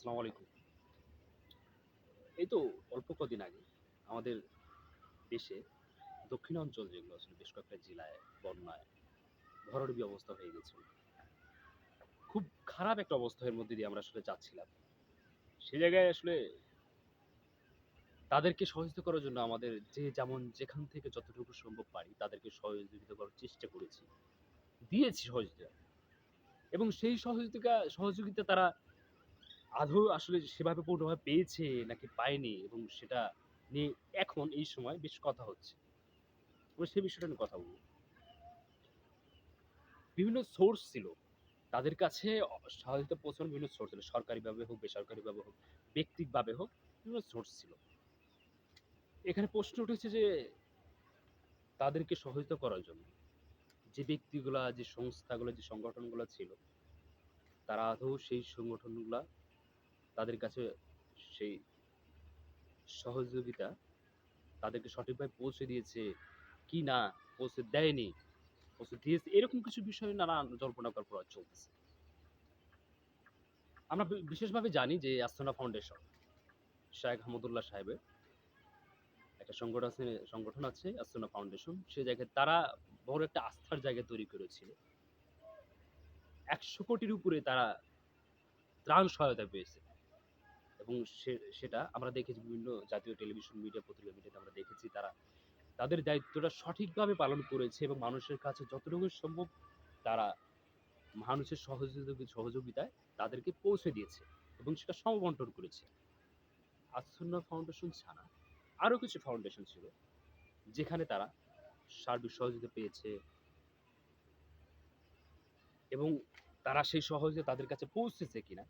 আসসালামু আলাইকুম। এই তো অল্প কদিন আগে আমাদের দেশে দক্ষিণাঞ্চল যেগুলো আসলে বেশ কয়েকটা জেলায় বন্যায় ভরাডুবি অবস্থা হয়ে গেছিল খুব খারাপ একটা অবস্থার মধ্যে দিয়ে আমরা আসলে যাচ্ছিলাম। সে জায়গায় আসলে তাদেরকে সহযোগিতা করার জন্য আমাদের যে যেমন যেখান থেকে যতটুকু সম্ভব পারি তাদেরকে সহযোগিতা করার চেষ্টা করেছি। দিয়েছি সহযোগিতা। এবং সেই সহযোগিতা সহযোগিতা তারা আদৌ আসলে সেভাবে পূর্ণভাবে পেয়েছে নাকি পায়নি এবং সেটা নিয়ে এখন এই সময় বেশ কথা হচ্ছে। সেই বিষয়টা নিয়ে কথা বলব। বিভিন্ন সোর্স ছিল। তাদের কাছে সহযোগিতা পৌঁছানোর বিভিন্ন সোর্স ছিল। সরকারিভাবে হোক, বেসরকারিভাবে হোক ব্যক্তিগতভাবে হোক, বিভিন্ন সোর্স ছিল। এখানে প্রশ্ন উঠেছে যে তাদেরকে সহযোগিতা করার জন্য যে ব্যক্তিগুলা, যে সংস্থাগুলো, যে সংগঠনগুলো ছিল, তারা আদৌ সেই সংগঠনগুলা তাদের কাছে সেই সহযোগিতা তাদেরকে সঠিকভাবে পৌঁছে দিয়েছে কি না, পৌঁছে দেয়নি, পৌঁছে দিয়েছে, এরকম কিছু বিষয় নানা জল্পনা কল্পনা চলতেছে। আমরা বিশেষভাবে জানি যে আস্তনা ফাউন্ডেশন শায়েখ হামদুল্লাহ সাহেবের একটা সংগঠন আছে সংগঠন আছে আস্তনা ফাউন্ডেশন সে জায়গায় তারা বড় একটা আস্থার জায়গা তৈরি করেছিল। একশো কোটির উপরে তারা ত্রাণ সহায়তা পেয়েছে। এবং সেটা আমরা দেখেছি বিভিন্ন জাতীয় টেলিভিশন মিডিয়া মিডিয়াতে আমরা দেখেছি তারা তাদের দায়িত্বটা সঠিকভাবে পালন করেছে এবং মানুষের কাছে যতটুকু সম্ভব তারা মানুষের সহযোগিতা, সহযোগিতায় তাদেরকে পৌঁছে দিয়েছে এবং সেটা সমবন্টন করেছে। আসন্না ফাউন্ডেশন ছাড়া আরও কিছু ফাউন্ডেশন ছিল যেখানে তারা সার্বিক সহযোগিতা পেয়েছে এবং তারা সেই সহজে তাদের কাছে পৌঁছেছে কিনা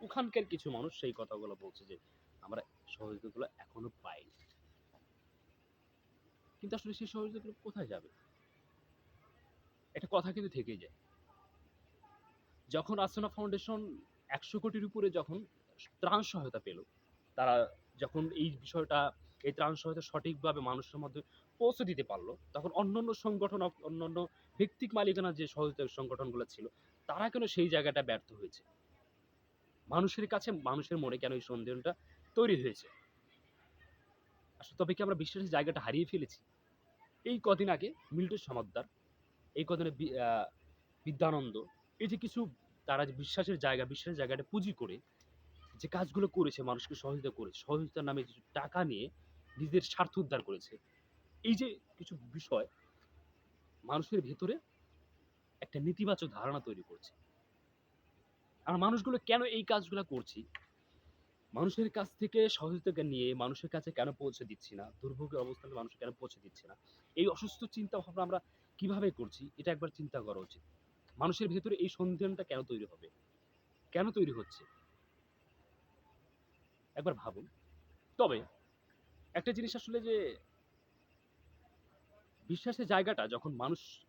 ওখানকার কিছু মানুষ সেই কথাগুলো বলছে যে, আমরা সহযোগিতাগুলো এখনও পাইনি। কিন্তু আসলে সেই সহযোগিতাগুলো কোথায় যাবে? একটা কথা কিন্তু থেকেই যায়। যখন আসনা ফাউন্ডেশন একশো কোটির উপরে যখন ত্রাণ সহায়তা পেল, তারা যখন এই বিষয়টা, এই ত্রাণ সহায়তা সঠিকভাবে মানুষের মধ্যে পৌঁছে দিতে পারল, তখন অন্যান্য সংগঠন, অন্যান্য ব্যক্তিক মালিকানা যে সহযোগিতা সংগঠনগুলো ছিল, তারা কেন সেই জায়গাটা ব্যর্থ হয়েছে? মানুষের কাছে মানুষের মনে কেন এই সন্দেহটা তৈরি হয়েছে? আসলে তবে কি আমরা বিশ্বাসের জায়গাটা হারিয়ে ফেলেছি? এই কদিন আগে মিল্টন সমাদ্দার, এই কদিনে বিদ্যানন্দ, এই যে কিছু তারা যে বিশ্বাসের জায়গা, বিশ্বাসের জায়গাটা পুঁজি করে যে কাজগুলো করেছে, মানুষকে সহযোগিতা করেছে, সহযোগিতার নামে কিছু টাকা নিয়ে নিজেদের স্বার্থ উদ্ধার করেছে। এই যে কিছু বিষয় মানুষের ভেতরে একটা নেতিবাচক ধারণা তৈরি করছে। আর মানুষগুলো কেন এই কাজগুলো করছি? মানুষের কাছ থেকে সহযোগিতা নিয়ে মানুষের কাছে কেন পৌঁছে দিচ্ছি না? দুর্ভোগের অবস্থানে মানুষ কেন পৌঁছে দিচ্ছে না? এই অসুস্থ চিন্তা ভাবনা আমরা কীভাবে করছি? এটা একবার চিন্তা করা উচিত। মানুষের ভেতরে এই সন্দেহটা কেন তৈরি হবে? কেন তৈরি হচ্ছে? একবার ভাবুন। তবে একটা জিনিস আসলে যে বিশ্বাসের জায়গাটা যখন মানুষ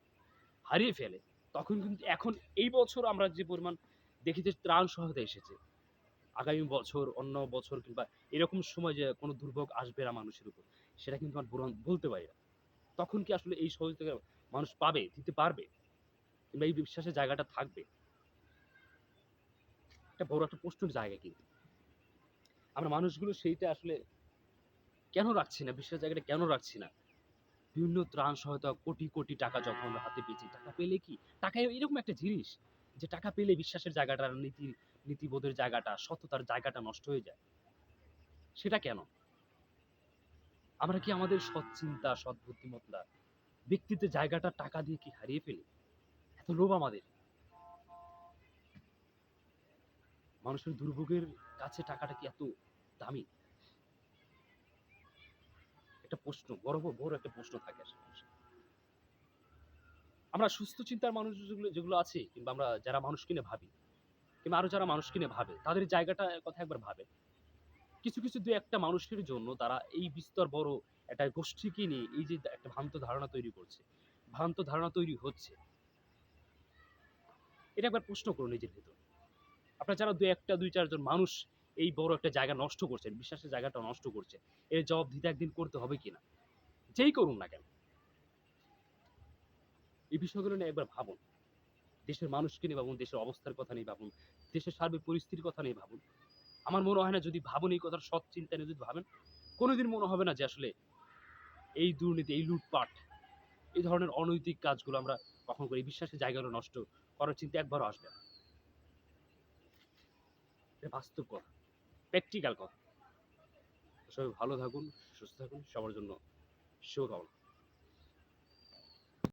হারিয়ে ফেলে, তখন কিন্তু এখন এই বছর আমরা যে পরিমাণ দেখি যে ত্রাণ সহায়তা এসেছে। আগামী বছর, অন্য বছর কিংবা এরকম সময় যে কোনো দুর্ভোগ আসবে না মানুষের উপর, সেটা কিন্তু আমরা বলতে পারি না। তখন কি আসলে এই সহযোগিতা মানুষ পাবে, দিতে পারবে? কিংবা এই বিশ্বাসের জায়গাটা থাকবে? একটা বড় একটা প্রশ্নের জায়গা কিন্তু। আমরা মানুষগুলো সেইটা আসলে কেন রাখছি না? বিশ্বাসের জায়গাটা কেন রাখছি না? বিভিন্ন ত্রাণ সহায়তা, কোটি কোটি টাকা যখন আমরা হাতে পেয়েছি, টাকা পেলে কি? টাকা এরকম একটা জিনিস। যে টাকা পেলে বিশ্বাসের জায়গাটা, নীতি, নীতিবোধের জায়গাটা, সততার জায়গাটা নষ্ট হয়ে যায়। সেটা কেন? আমরা কি আমাদের সৎ চিন্তা, সৎ বুদ্ধিমত্তা, ব্যক্তিত্বের জায়গাটা টাকা দিয়ে কি হারিয়ে ফেলি? এত লোভ আমাদের। মানুষের দুর্ভোগের কাছে টাকাটা কি এত দামি? একটা প্রশ্ন বড় বড় একটা প্রশ্ন থাকে মানুষের। আমরা সুস্থ চিন্তার মানুষ যেগুলো যেগুলো আছে, কিংবা আমরা যারা মানুষ কিনে ভাবি, কিংবা আরও যারা মানুষ কিনে ভাবে, তাদের জায়গাটা কথা একবার ভাবে। কিছু কিছু দু একটা মানুষের জন্য তারা এই বিস্তর বড় একটা গোষ্ঠীকে নিয়ে এই যে একটা ভ্রান্ত ধারণা তৈরি করছে, ভ্রান্ত ধারণা তৈরি হচ্ছে। এটা একবার প্রশ্ন করুন নিজের ভেতর। আপনার যারা দু একটা, দুই চারজন মানুষ এই বড় একটা জায়গা নষ্ট করছেন, বিশ্বাসের জায়গাটা নষ্ট করছে এর জবাব দিতে একদিন করতে হবে কিনা? যেই করুন না কেন এই বিষয়গুলো নিয়ে একবার ভাবুন। দেশের মানুষকে নিয়ে ভাবুন, দেশের অবস্থার কথা নিয়ে ভাবুন, দেশের সার্বিক পরিস্থিতির কথা নিয়ে ভাবুন। আমার মনে হয় না যদি ভাবুন এই কথার সৎ চিন্তা নিয়ে যদি ভাবেন, কোনোদিন মনে হবে না যে আসলে এই দুর্নীতি, এই লুটপাট, এই ধরনের অনৈতিক কাজগুলো আমরা কখন করি। বিশ্বাসের জায়গাগুলো নষ্ট করার চিন্তা একবারও আসবে না। বাস্তব কথা, প্র্যাকটিক্যাল কথা। সবাই ভালো থাকুন, সুস্থ থাকুন, সবার জন্য শুভকামনা।